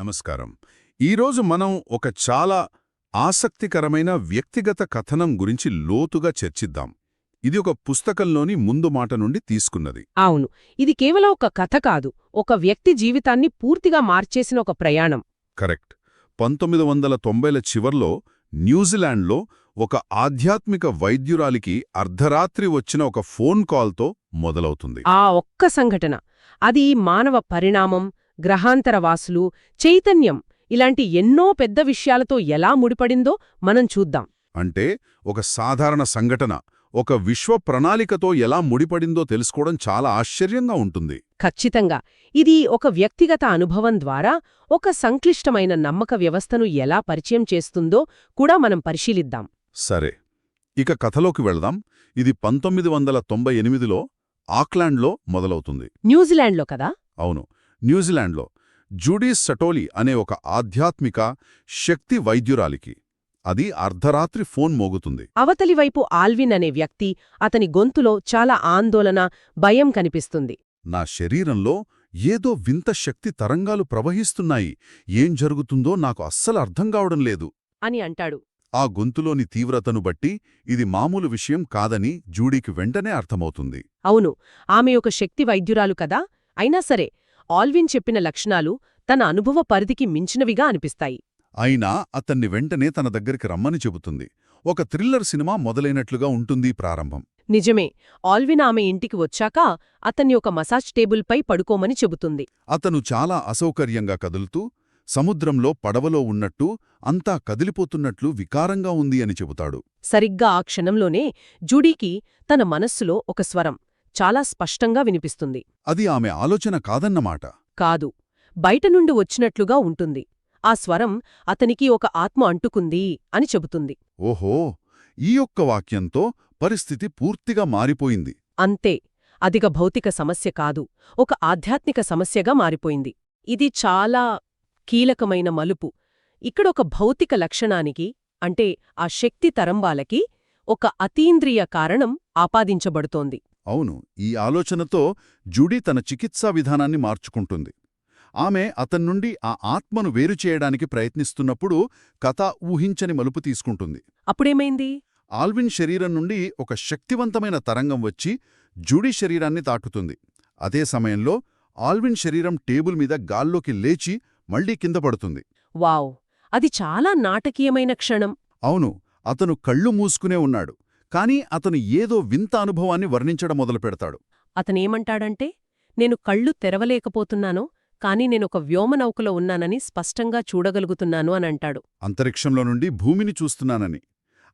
నమస్కారం. ఈరోజు మనం ఒక చాలా ఆసక్తికరమైన వ్యక్తిగత కథనం గురించి లోతుగా చర్చిద్దాం. ఇది ఒక పుస్తకంలోని ముందు మాట నుండి తీసుకున్నది. అవును. ఇది కేవలం ఒక కథ కాదు ఒక వ్యక్తి జీవితాన్ని పూర్తిగా మార్చేసిన ఒక ప్రయాణం. కరెక్ట్. పంతొమ్మిది వందల తొంభైల చివర్లో న్యూజిలాండ్లో ఒక ఆధ్యాత్మిక వైద్యురాలికి అర్ధరాత్రి వచ్చిన ఒక ఫోన్ కాల్తో మొదలవుతుంది. ఆ ఒక్క సంఘటన. అది మానవ పరిణామం గ్రహాంతరవాసులు చైతన్యం ఇలాంటి ఎన్నో పెద్ద విషయాలతో ఎలా ముడిపడిందో మనం చూద్దాం. అంటే ఒక సాధారణ సంఘటన ఒక విశ్వ ప్రణాళికతో ఎలా ముడిపడిందో తెలుసుకోవడం చాలా ఆశ్చర్యంగా ఉంటుంది. ఖచ్చితంగా. ఇది ఒక వ్యక్తిగత అనుభవం ద్వారా ఒక సంక్లిష్టమైన నమ్మక వ్యవస్థను ఎలా పరిచయం చేస్తుందో కూడా మనం పరిశీలిద్దాం. సరే. ఇక కథలోకి వెళదాం. ఇది పంతొమ్మిది వందల తొంభై ఎనిమిదిలో ఆక్లాండ్లో మొదలవుతుంది. న్యూజిలాండ్లో కదా? అవును. న్యూజిలాండ్లో జూడీస్ సటోలి అనే ఒక ఆధ్యాత్మిక శక్తి వైద్యురాలికి. అది అర్ధరాత్రి ఫోన్ మోగుతుంది. అవతలి వైపు ఆల్విన్ అనే వ్యక్తి అతని గొంతులో చాలా ఆందోళన భయం కనిపిస్తుంది. నా శరీరంలో ఏదో వింత శక్తి తరంగాలు ప్రవహిస్తున్నాయి. ఏం జరుగుతుందో నాకు అస్సలు అర్థం కావడం లేదు. అని అంటాడు. ఆ గొంతులోని తీవ్రతను బట్టి ఇది మామూలు విషయం కాదని జూడీకి వెంటనే అర్థమవుతుంది. అవును ఆమె ఒక శక్తి వైద్యురాలు కదా. అయినా సరే ఆల్విన్ చెప్పిన లక్షణాలు తన అనుభవ పరిధికి మించినవిగా అనిపిస్తాయి. అయినా అతన్ని వెంటనే తన దగ్గరికి రమ్మని చెబుతుంది. ఒక థ్రిల్లర్ సినిమా మొదలైనట్లుగా ఉంటుంది ప్రారంభం. నిజమే ఆల్విన్ ఆమె ఇంటికి వచ్చాక అతన్ని ఒక మసాజ్ టేబుల్పై పడుకోమని చెబుతుంది. అతను చాలా అసౌకర్యంగా కదులుతూ సముద్రంలో పడవలో ఉన్నట్టు అంతా కదిలిపోతున్నట్లు వికారంగా ఉంది అని చెబుతాడు. సరిగ్గా ఆ క్షణంలోనే జూడీకి తన మనస్సులో ఒక స్వరం చాలా స్పష్టంగా వినిపిస్తుంది. అది ఆమె ఆలోచన కాదన్నమాట. కాదు. బయట నుండి వచ్చినట్లుగా ఉంటుంది. ఆ స్వరం అతనికి ఒక ఆత్మ అంటుకుంది అని చెబుతుంది. ఓహో! ఈ ఒక్క వాక్యంతో పరిస్థితి పూర్తిగా మారిపోయింది. అంతే. అదిగ భౌతిక సమస్య కాదు. ఒక ఆధ్యాత్మిక సమస్యగా మారిపోయింది. ఇది చాలా కీలకమైన మలుపు. ఇక్కడొక భౌతిక లక్షణానికి అంటే ఆ శక్తి తరంబాలకి ఒక అతీంద్రియ కారణం ఆపాదించబడుతోంది. అవును ఈ ఆలోచనతో జూడీ తన చికిత్సా విధానాన్ని మార్చుకుంటుంది. ఆమె అతన్నుండి ఆ ఆత్మను వేరు చేయడానికి ప్రయత్నిస్తున్నప్పుడు కథ ఊహించని మలుపు తీసుకుంటుంది. అప్పుడేమైంది? ఆల్విన్ శరీరం నుండి ఒక శక్తివంతమైన తరంగం వచ్చి జూడీ శరీరాన్ని తాకుతుంది. అదే సమయంలో ఆల్విన్ శరీరం టేబుల్ మీద గాల్లోకి లేచి మళ్ళీ కింద పడుతుంది. వావ్! అది చాలా నాటకీయమైన క్షణం. అవును అతను కళ్ళు మూసుకునే ఉన్నాడు. కాని అతను ఏదో వింత అనుభవాన్ని వర్ణించడం మొదలుపెడతాడు. అతనేమంటాడంటే నేను కళ్ళు తెరవలేకపోతున్నానో కాని నేనొక వ్యోమనౌకలో ఉన్నానని స్పష్టంగా చూడగలుగుతున్నాను అని అంటాడు. అంతరిక్షంలో నుండి భూమిని చూస్తున్నానని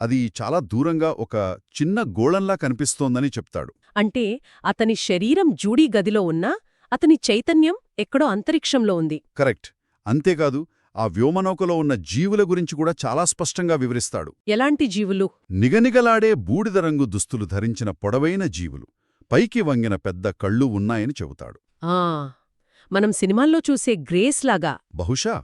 అది చాలా దూరంగా ఒక చిన్న గోళంలా కనిపిస్తోందని చెప్తాడు. అంటే అతని శరీరం జూడీ గదిలో ఉన్నా అతని చైతన్యం ఎక్కడో అంతరిక్షంలో ఉంది. కరెక్ట్. అంతేకాదు ఆ వ్యోమనౌకలో ఉన్న జీవుల గురించి కూడా చాలా స్పష్టంగా వివరిస్తాడు. ఎలాంటి జీవులు? నిగనిగలాడే బూడిద రంగు దుస్తులు ధరించిన పొడవైన జీవులు పైకి వంగిన పెద్ద కళ్ళు ఉన్నాయని చెబుతాడు. ఆ మనం సినిమాల్లో చూసే గ్రేస్ లాగా. బహుశా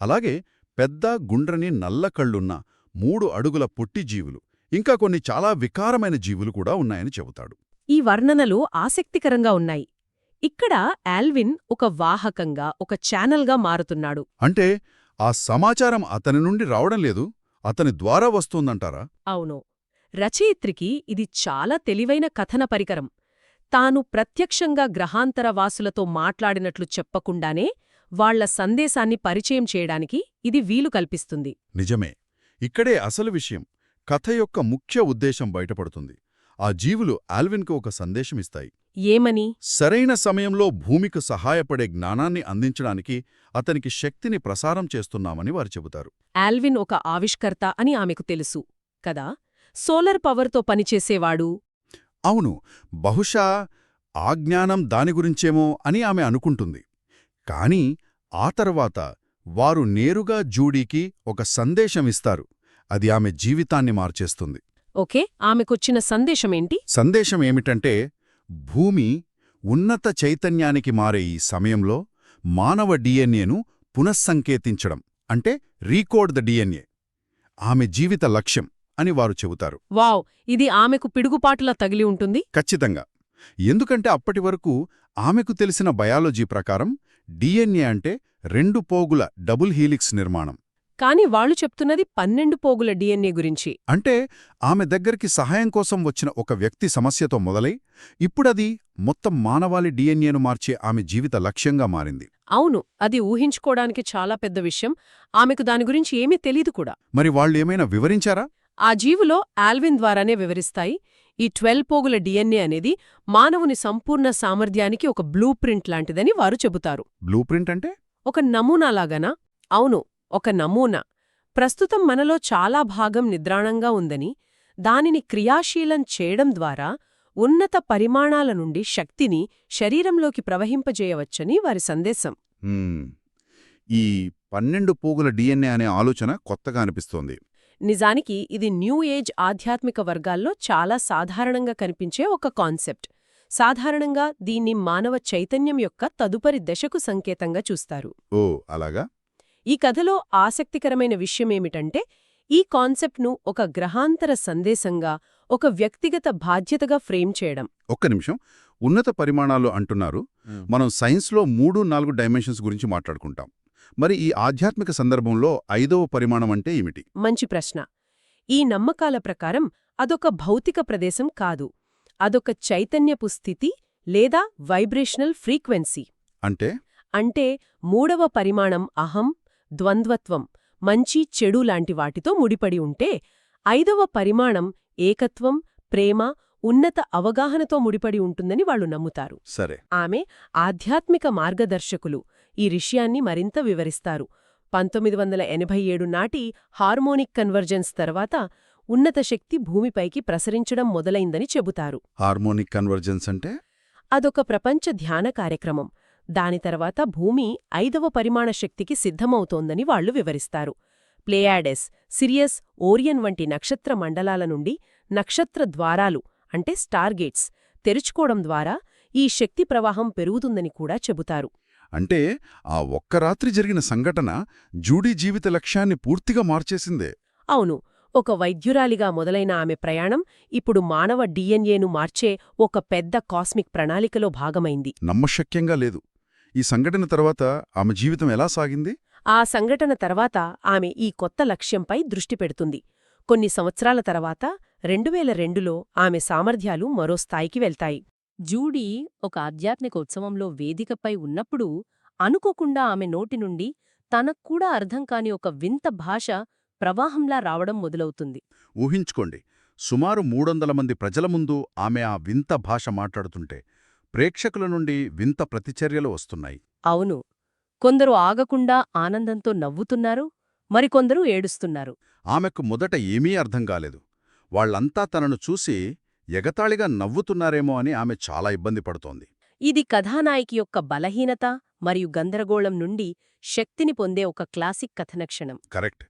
అలాగే పెద్ద గుండ్రని నల్ల కళ్ళున్న మూడు అడుగుల పొట్టి జీవులు ఇంకా కొన్ని చాలా వికారమైన జీవులు కూడా ఉన్నాయని చెబుతాడు. ఈ వర్ణనలు ఆసక్తికరంగా ఉన్నాయి. ఇక్కడ ఆల్విన్ ఒక వాహకంగా ఒక ఛానల్గా మారుతున్నాడు. అంటే ఆ సమాచారం అతని నుండి రావడం లేదు అతని ద్వారా వస్తోందంటారా? అవును. రచయిత్రికి ఇది చాలా తెలివైన కథన పరికరం. తాను ప్రత్యక్షంగా గ్రహాంతరవాసులతో మాట్లాడినట్లు చెప్పకుండానే వాళ్ళ సందేశాన్ని పరిచయం చేయడానికి ఇది వీలు కల్పిస్తుంది. నిజమే. ఇక్కడే అసలు విషయం కథ యొక్క ముఖ్య ఉద్దేశం బయటపడుతుంది. ఆ జీవులు ఆల్విన్కు ఒక సందేశమిస్తాయి. ఏమని? సరైన సమయంలో భూమికి సహాయపడే జ్ఞానాన్ని అందించడానికి అతనికి శక్తిని ప్రసారం చేస్తున్నామని వారు చెబుతారు. ఆల్విన్ ఒక ఆవిష్కర్త అని ఆమెకు తెలుసు కదా? సోలర్ పవర్తో పనిచేసేవాడు? అవును బహుశా ఆ జ్ఞానం దాని గురించేమో అని ఆమె అనుకుంటుంది. కాని ఆ తర్వాత వారు నేరుగా జూడీకి ఒక సందేశమిస్తారు. అది ఆమె జీవితాన్ని మార్చేస్తుంది. ఓకే ఆమెకొచ్చిన సందేశమేంటి? సందేశం ఏమిటంటే భూమి ఉన్నత చైతన్యానికి మారే ఈ సమయంలో మానవ డిఎన్ఏను పునఃసంకేతించడం అంటే రీకోడ్ ద డిఎన్ఏ ఆమె జీవిత లక్ష్యం అని వారు చెబుతారు. వావ్ ఇది ఆమెకు పిడుగుపాటులా తగిలి ఉంటుంది? ఖచ్చితంగా. ఎందుకంటే అప్పటి వరకు ఆమెకు తెలిసిన బయాలజీ ప్రకారం డిఎన్ఏ అంటే రెండు పోగుల డబుల్ హీలిక్స్ నిర్మాణం. కాని వాళ్ళు చెప్తున్నది పన్నెండు పోగుల డిఎన్ఏ గురించి. అంటే ఆమె దగ్గరికి సహాయం కోసం వచ్చిన ఒక వ్యక్తి సమస్యతో మొదలై ఇప్పుడది మొత్తం మానవాళి డిఎన్ఏను మార్చే ఆమె జీవిత లక్ష్యంగా మారింది. అవును అది ఊహించుకోవడానికి చాలా పెద్ద విషయం. ఆమెకు దాని గురించి ఏమీ తెలీదు కూడా. మరి వాళ్ళేమైనా వివరించారా? ఆ జీవులో ఆల్విన్ ద్వారానే వివరిస్తాయి. ఈ ట్వెల్వ్ పోగుల డిఎన్ఏ అనేది మానవుని సంపూర్ణ సామర్థ్యానికి ఒక బ్లూ ప్రింట్ లాంటిదని వారు చెబుతారు. బ్లూ ప్రింట్ అంటే? ఒక నమూనాలాగనా అవును ఒక నమూనా. ప్రస్తుతం మనలో చాలా భాగం నిద్రాణంగా ఉందని దానిని క్రియాశీలం చేయడం ద్వారా ఉన్నత పరిమాణాల నుండి శక్తిని శరీరంలోకి ప్రవహింపజేయవచ్చని వారి సందేశం. ఈ పన్నెండు పోగుల డిఎన్ఏ అనే ఆలోచన కొత్తగా అనిపిస్తోంది. నిజానికి ఇది న్యూ ఏజ్ ఆధ్యాత్మిక వర్గాల్లో చాలా సాధారణంగా కనిపించే ఒక కాన్సెప్ట్. సాధారణంగా దీన్ని మానవ చైతన్యం యొక్క తదుపరి దశకు సంకేతంగా చూస్తారు. ఓ అలాగా? ఈ కథలో ఆసక్తికరమైన విషయమేమిటంటే ఈ కాన్సెప్ట్ను ఒక గ్రహాంతర సందేశంగా ఒక వ్యక్తిగత బాధ్యతగా ఫ్రేమ్ చేయడం. ఒక్క నిమిషం. ఉన్నత పరిమాణాలు అంటున్నారు. మనం సైన్స్లో మూడు నాలుగు డైమెన్షన్స్ గురించి మాట్లాడుకుంటాం. మరి ఈ ఆధ్యాత్మిక సందర్భంలో ఐదవ పరిమాణం అంటే ఏమిటి? మంచి ప్రశ్న. ఈ నమ్మకాల ప్రకారం అదొక భౌతిక ప్రదేశం కాదు. అదొక చైతన్యపు స్థితి లేదా వైబ్రేషనల్ ఫ్రీక్వెన్సీ. అంటే? అంటే మూడవ పరిమాణం అహం ద్వంద్వత్వం మంచి చెడు లాంటి వాటితో ముడిపడి ఉంటే ఐదవ పరిమాణం ఏకత్వం ప్రేమ ఉన్నత అవగాహనతో ముడిపడి ఉంటుందని వాళ్ళు నమ్ముతారు. సరే. ఆమె ఆధ్యాత్మిక మార్గదర్శకులు. ఈ విషయాన్ని మరింత వివరిస్తారు. పంతొమ్మిది వందల ఎనభై ఏడు నాటి హార్మోనిక్ కన్వర్జెన్స్ తర్వాత ఉన్నత శక్తి భూమిపైకి ప్రసరించడం మొదలైందని చెబుతారు. హార్మోనిక్ కన్వర్జెన్స్ అంటే? అదొక ప్రపంచ ధ్యాన కార్యక్రమం. దాని తర్వాత భూమి ఐదవ పరిమాణ శక్తికి సిద్ధమవుతోందని వాళ్ళు వివరిస్తారు. ప్లేయాడెస్ సిరియస్ ఓరియన్ వంటి నక్షత్ర మండలాల నుండి నక్షత్ర ద్వారాలు అంటే స్టార్గేట్స్ తెరుచుకోవడం ద్వారా ఈ శక్తి ప్రవాహం పెరుగుతుందని కూడా చెబుతారు. అంటే ఆ ఒక్క రాత్రి జరిగిన సంఘటన జూడీ జీవిత లక్ష్యాన్ని పూర్తిగా మార్చేసిందే. అవును ఒక వైద్యురాలిగా మొదలైన ఆమె ప్రయాణం ఇప్పుడు మానవ డిఎన్ఏను మార్చే ఒక పెద్ద కాస్మిక్ ప్రణాళికలో భాగమైంది. నమ్మశక్యంగా లేదు. ఈ సంఘటన తర్వాత ఆమె జీవితం ఎలా సాగింది? ఆ సంఘటన తర్వాత ఆమె ఈ కొత్త లక్ష్యంపై దృష్టి పెడుతుంది. కొన్ని సంవత్సరాల తర్వాత రెండువేల రెండులో ఆమె సామర్థ్యాలు మరో స్థాయికి వెళ్తాయి. జూడీ ఒక ఆధ్యాత్మిక ఉత్సవంలో వేదికపై ఉన్నప్పుడు అనుకోకుండా ఆమె నోటి నుండి తనక్కూడా అర్థం కాని ఒక వింత భాష ప్రవాహంలా రావడం మొదలవుతుంది. ఊహించుకోండి సుమారు మూడొందల మంది ప్రజల ముందు ఆమె ఆ వింత భాష మాట్లాడుతుంటే ప్రేక్షకుల నుండి వింత ప్రతిచర్యలు వస్తున్నాయి. అవును. కొందరు ఆగకుండా ఆనందంతో నవ్వుతున్నారు మరికొందరు ఏడుస్తున్నారు. ఆమెకు మొదట ఏమీ అర్థం కాలేదు. వాళ్ళంతా తనను చూసి ఎగతాళిగా నవ్వుతున్నారేమో అని ఆమె చాలా ఇబ్బంది పడుతోంది. ఇది కథానాయికి యొక్క బలహీనత మరియు గందరగోళం నుండి శక్తిని పొందే ఒక క్లాసిక్ కథనక్షణం. కరెక్ట్.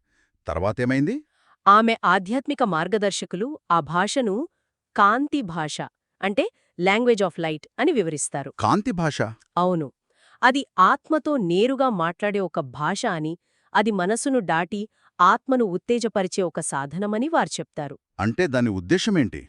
తర్వాతేమైంది? ఆమె ఆధ్యాత్మిక మార్గదర్శకులు ఆ భాషను కాంతి భాష అంటే లాంగ్వేజ్ ఆఫ్ లైట్ అని వివరిస్తారు. కాంతి భాష? అవును. అది ఆత్మతో నేరుగా మాట్లాడే ఒక భాష అని అది మనసును దాటి ఆత్మను ఉత్తేజపరిచే ఒక సాధనమని వారు చెప్తారు. అంటే దాని ఉద్దేశమేంటి?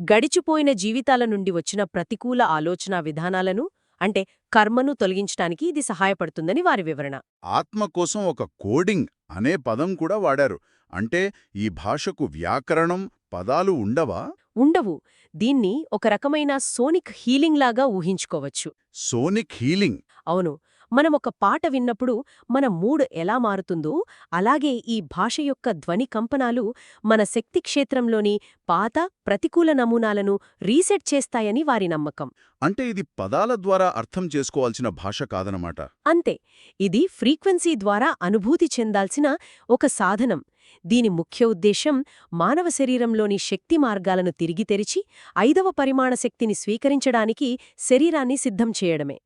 గడిచిపోయిన జీవితాల నుండి వచ్చిన ప్రతికూల ఆలోచనా విధానాలను అంటే కర్మను తొలగించడానికి ఇది సహాయపడుతుందని వారి వివరణ. ఆత్మ కోసం ఒక కోడింగ్ అనే పదం కూడా వాడారు. అంటే ఈ భాషకు వ్యాకరణం పదాలు ఉండవా? ఉండవు. దీన్ని ఒక రకమైన సోనిక్ హీలింగ్ లాగా ఊహించుకోవచ్చు. Sonic healing? అవును. మనం ఒక పాట విన్నప్పుడు మన మూడ్ ఎలా మారుతుందో అలాగే ఈ భాష యొక్క ధ్వని కంపనాలు మన శక్తి క్షేత్రంలోని పాత ప్రతికూల నమూనాలను రీసెట్ చేస్తాయని వారి నమ్మకం. అంటే ఇది పదాల ద్వారా అర్థం చేసుకోవాల్సిన భాష కాదనమాట. అంతే ఇది ఫ్రీక్వెన్సీ ద్వారా అనుభూతి చెందాల్సిన ఒక సాధనం. దీని ముఖ్య ఉద్దేశం మానవ శరీరంలోని శక్తి మార్గాలను తిరిగి తెరిచి ఐదవ పరిమాణ శక్తిని స్వీకరించడానికి శరీరాన్ని సిద్ధం చేయడమే.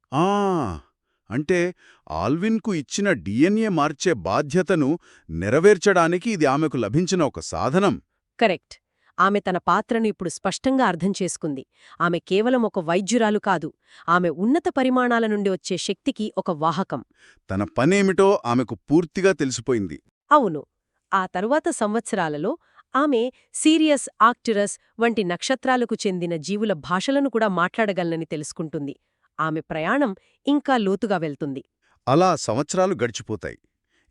అంటే ఆల్విన్కు ఇచ్చిన డిఎన్ఏ మార్చే బాధ్యతను నెరవేర్చడానికి ఇది ఆమెకు లభించిన ఒక సాధనం. కరెక్ట్. ఆమె తన పాత్రను ఇప్పుడు స్పష్టంగా అర్థం చేసుకుంది. ఆమె కేవలం ఒక వైద్యురాలు కాదు. ఆమె ఉన్నత పరిమాణాల నుండి వచ్చే శక్తికి ఒక వాహకం. తన పనేమిటో ఆమెకు పూర్తిగా తెలిసిపోయింది. అవును. ఆ తరువాత సంవత్సరాలలో ఆమె సీరియస్ ఆక్టిరస్ వంటి నక్షత్రాలకు చెందిన జీవుల భాషలను కూడా మాట్లాడగలనని తెలుసుకుంటుంది. ఆమె ప్రయాణం ఇంకా లోతుగా వెళ్తుంది. అలా సంవత్సరాలు గడిచిపోతాయి.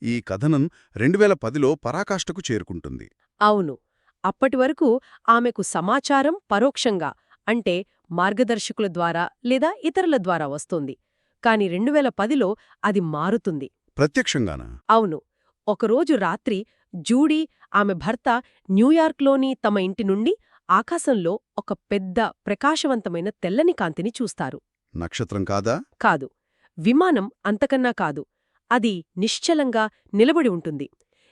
ఈ కథనం రెండువేల పదిలో పరాకాష్ఠకు చేరుకుంటుంది. అవును. అప్పటివరకు ఆమెకు సమాచారం పరోక్షంగా అంటే మార్గదర్శకుల ద్వారా లేదా ఇతరుల ద్వారా వస్తోంది. కాని రెండువేల పదిలో అది మారుతుంది. ప్రత్యక్షంగానా? అవును. ఒకరోజు రాత్రి జూడీ ఆమె భర్త న్యూయార్క్లోని తమ ఇంటి నుండి ఆకాశంలో ఒక పెద్ద ప్రకాశవంతమైన తెల్లని కాంతిని చూస్తారు. నక్షత్రం కాదా? కాదు. విమానం అంతకన్నా కాదు. అది నిశ్చలంగా నిలబడి ఉంటుంది.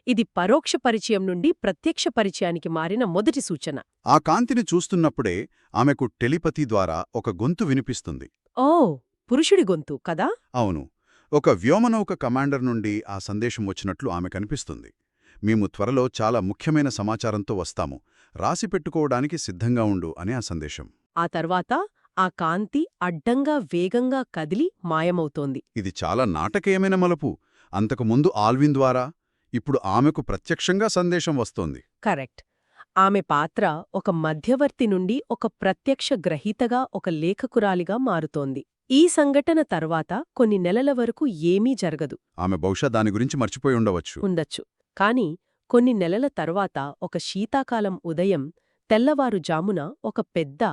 ఇది పరోక్ష పరిచయం నుండి ప్రత్యక్ష పరిచయానికి మారిన మొదటి సూచన. ఆ కాంతిని చూస్తున్నప్పుడే ఆమెకు టెలిపతి ద్వారా ఒక గొంతు వినిపిస్తుంది. ఓ! పురుషుడి గొంతు కదా? అవును. ఒక వ్యోమనౌక కమాండర్ నుండి ఆ సందేశం వచ్చినట్లు ఆమె కనిపిస్తుంది. మేము త్వరలో చాలా ముఖ్యమైన సమాచారంతో వస్తాము. రాసిపెట్టుకోవడానికి సిద్ధంగా ఉండు అని ఆ సందేశం. ఆ తర్వాత ఆ కాంతి అడ్డంగా వేగంగా కదిలి మాయమవుతోంది. ఇది చాలా నాటకీయమైన మలుపు. అంతకుముందు ఆల్విన్ ద్వారా ఇప్పుడు ఆమెకు ప్రత్యక్షంగా సందేశం వస్తోంది. కరెక్ట్. ఆమె పాత్ర ఒక మధ్యవర్తి నుండి ఒక ప్రత్యక్ష గ్రహీతగా ఒక లేఖకురాలిగా మారుతోంది. ఈ సంఘటన తర్వాత కొన్ని నెలల వరకు ఏమీ జరగదు. ఆమె బహుశా దాని గురించి మర్చిపోయి ఉండవచ్చు. ఉండొచ్చు. కాని కొన్ని నెలల తర్వాత ఒక శీతాకాలం ఉదయం తెల్లవారుజామున ఒక పెద్ద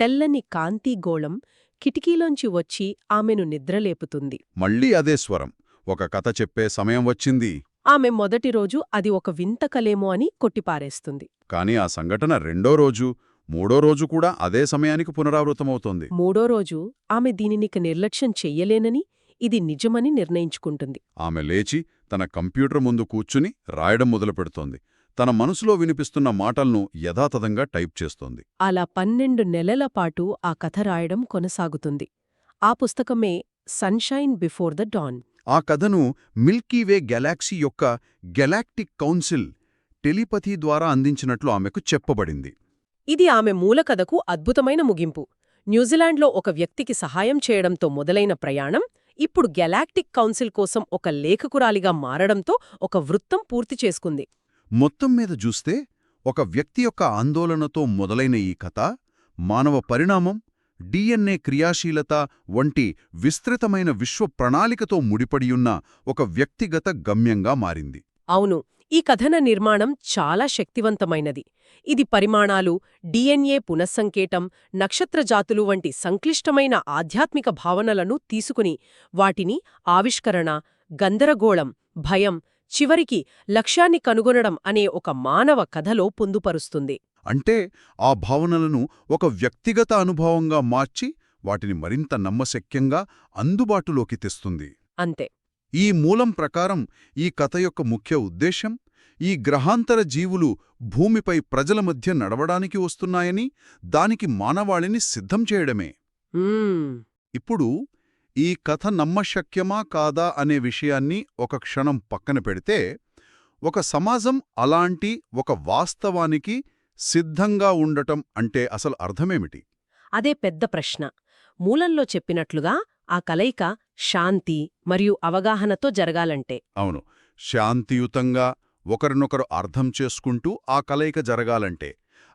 తెల్లని కాంతిగోళం కిటికీలోంచి వచ్చి ఆమెను నిద్రలేపుతుంది. మళ్ళీ అదే స్వరం. ఒక కథ చెప్పే సమయం వచ్చింది. ఆమె మొదటి రోజు అది ఒక వింత కలేమో అని కొట్టిపారేస్తుంది. కాని ఆ సంఘటన రెండో రోజు మూడో రోజు కూడా అదే సమయానికి పునరావృతమవుతోంది. మూడో రోజు ఆమె దీనినిక నిర్లక్ష్యం చెయ్యలేనని ఇది నిజమని నిర్ణయించుకుంటుంది. ఆమె లేచి తన కంప్యూటర్ ముందు కూర్చుని రాయడం మొదలుపెడుతోంది. తన మనసులో వినిపిస్తున్న మాటలను యథాతథంగా టైప్ చేస్తోంది. అలా పన్నెండు నెలల పాటు ఆ కథ రాయడం కొనసాగుతుంది. ఆ పుస్తకమే సన్షైన్ బిఫోర్ ద డాన్. ఆ కథను మిల్కీవే గెలాక్సీ యొక్క గెలాక్టిక్ కౌన్సిల్ టెలిపతి ద్వారా అందించినట్లు ఆమెకు చెప్పబడింది. ఇది ఆమె మూల కథకు అద్భుతమైన ముగింపు. న్యూజిలాండ్లో ఒక వ్యక్తికి సహాయం చేయడంతో మొదలైన ప్రయాణం ఇప్పుడు గెలాక్టిక్ కౌన్సిల్ కోసం ఒక లేఖకురాలిగా మారడంతో ఒక వృత్తం పూర్తి చేసుకుంది. మొత్తం మీద చూస్తే ఒక వ్యక్తి యొక్క ఆందోళనతో మొదలైన ఈ కథ మానవ పరిణామం డిఎన్ఏ క్రియాశీలత వంటి విస్తృతమైన విశ్వ ప్రణాళికతో ముడిపడియున్న ఒక వ్యక్తిగత గమ్యంగా మారింది. అవును ఈ కథన నిర్మాణం చాలా శక్తివంతమైనది. ఇది పరిమాణాలు డిఎన్ఏ పునఃసంకేతం నక్షత్రజాతులు వంటి సంక్లిష్టమైన ఆధ్యాత్మిక భావనలను తీసుకుని వాటిని ఆవిష్కరణ గందరగోళం భయం చివరికి లక్ష్యాన్ని కనుగొనడం అనే ఒక మానవ కథలో పొందుపరుస్తుంది. అంటే ఆ భావనలను ఒక వ్యక్తిగత అనుభవంగా మార్చి వాటిని మరింత నమ్మశక్యంగా అందుబాటులోకి తెస్తుంది. అంతే. ఈ మూలం ప్రకారం ఈ కథ యొక్క ముఖ్య ఉద్దేశం ఈ గ్రహాంతర జీవులు భూమిపై ప్రజల మధ్య నడవడానికి వస్తున్నాయని దానికి మానవాళిని సిద్ధం చేయడమే. ఇప్పుడు ఈ కథ నమ్మశక్యమా కాదా అనే విషయాన్ని ఒక క్షణం పక్కన పెడితే ఒక సమాజం అలాంటి ఒక వాస్తవానికి సిద్ధంగా ఉండటం అంటే అసలు అర్థమేమిటి? అదే పెద్ద ప్రశ్న. మూలంలో చెప్పినట్లుగా ఆ కలయిక శాంతి మరియు అవగాహనతో జరగాలంటే. అవును. శాంతియుతంగా ఒకరినొకరు అర్థం చేసుకుంటూ ఆ కలయిక జరగాలంటే.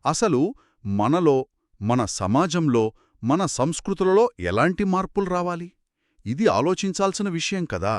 అసలు మనలో మన సమాజంలో మన సంస్కృతులలో ఎలాంటి మార్పులు రావాలి? ఇది ఆలోచించాల్సిన విషయం కదా.